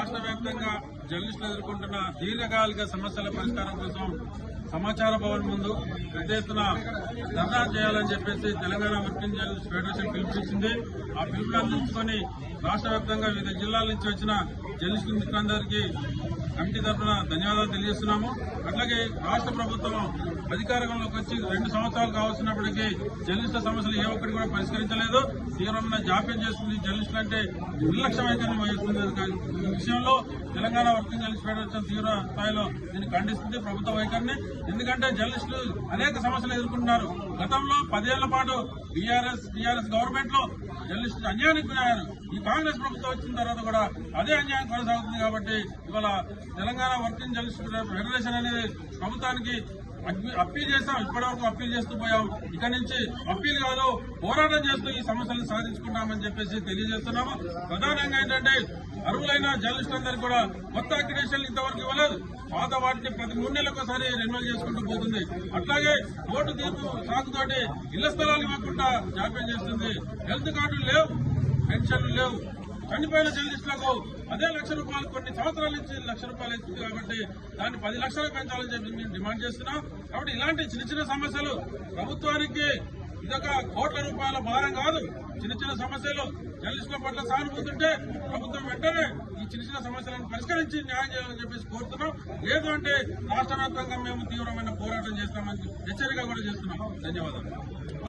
రాష్ట్ర వ్యాప్తంగా జర్నలిస్టులు ఎదుర్కొంటున్న దీర్ఘకాలిక సమస్యల పరిష్కారం కోసం సమాచార భవన్ ముందు పెద్ద ఎత్తున ధర్నా చేయాలని చెప్పేసి తెలంగాణ వర్కింగ్ జర్నలిస్ట్ ఫెడరేషన్ పిలుపునిచ్చింది ఆ పిలుపుని అందించుకొని రాష్ట్ర వ్యాప్తంగా వివిధ జిల్లాల నుంచి వచ్చిన జర్నలిస్టుల మిత్రులందరికీ కమిటీ తరఫున ధన్యవాదాలు తెలియజేస్తున్నాము. అట్లాగే రాష్ట్ర ప్రభుత్వం అధికారంలోకి వచ్చి రెండు సంవత్సరాలు కావాల్సినప్పటికీ జర్నలిస్టుల సమస్యలు ఏ ఒక్కటి కూడా పరిష్కరించలేదు. తీవ్రమైన జాప్యం చేసుకుని జర్నలిస్టులు అంటే నిర్లక్ష్య వైఖరిని విషయంలో తెలంగాణ వర్కింగ్ జర్నలిస్ట్ ఫెడరేషన్ తీవ్ర స్థాయిలో దీన్ని ఖండిస్తుంది ప్రభుత్వ వైఖరిని. ఎందుకంటే జర్నలిస్టులు అనేక సమస్యలు ఎదుర్కొంటున్నారు. గతంలో పదేళ్ళ పాటు బీఆర్ఎస్ బీఆర్ఎస్ గవర్నమెంట్లో జర్నలిస్టులు అన్యాయానికి గురయ్యారు. ఈ కాంగ్రెస్ ప్రభుత్వం వచ్చిన తర్వాత కూడా అదే అన్యాయం కొనసాగుతుంది కాబట్టి ఇవాళ తెలంగాణ వర్కింగ్ జర్నలిస్ట్ ఫెడరేషన్ అనేది ప్రభుత్వానికి అప్పీల్ చేస్తాం ఇప్పటివరకు అప్పీల్ చేస్తూ పోయాం. ఇక నుంచి అప్పీల్ కాదు పోరాటం చేస్తూ ఈ సమస్యలను సాధించుకుంటామని చెప్పేసి తెలియజేస్తున్నాము. ప్రధానంగా ఏంటంటే అర్హులైన జర్నలిస్టులందరికీ కూడా కొత్త అక్రిడేషన్లు ఇంతవరకు ఇవ్వలేదు. పాత వాటిని ప్రతి మూడు నెలలకోసారి ఒకసారి రెన్యువల్ చేసుకుంటూ పోతుంది. అట్లాగే ఓటు తీర్పు సాగుతోటి ఇళ్ళ స్థలాలు ఇవ్వకుండా జాప్యం చేస్తుంది. హెల్త్ కార్డులు లేవు పెన్షన్లు లేవు. చనిపోయిన జర్నలిస్టులకు అదే లక్ష రూపాయలు కొన్ని సంవత్సరాల నుంచి లక్ష రూపాయలు ఇస్తుంది కాబట్టి దాన్ని పది లక్షలు పెంచాలని చెప్పి మేము డిమాండ్ చేస్తున్నాం. కాబట్టి ఇలాంటి చిన్న చిన్న సమస్యలు ప్రభుత్వానికి ఇదొక కోట్ల రూపాయల భారం కాదు. చిన్న చిన్న సమస్యలు జర్నలిస్టుల పట్ల సానుభూతుంటే ప్రభుత్వం వెంటనే ఈ చిన్న చిన్న సమస్యలను పరిష్కరించి న్యాయం చేయాలని చెప్పేసి కోరుతున్నాం. లేదు అంటే రాష్ట్ర వ్యాప్తంగా మేము తీవ్రమైన పోరాటం చేస్తామని హెచ్చరిక కూడా చేస్తున్నాం. ధన్యవాదాలు.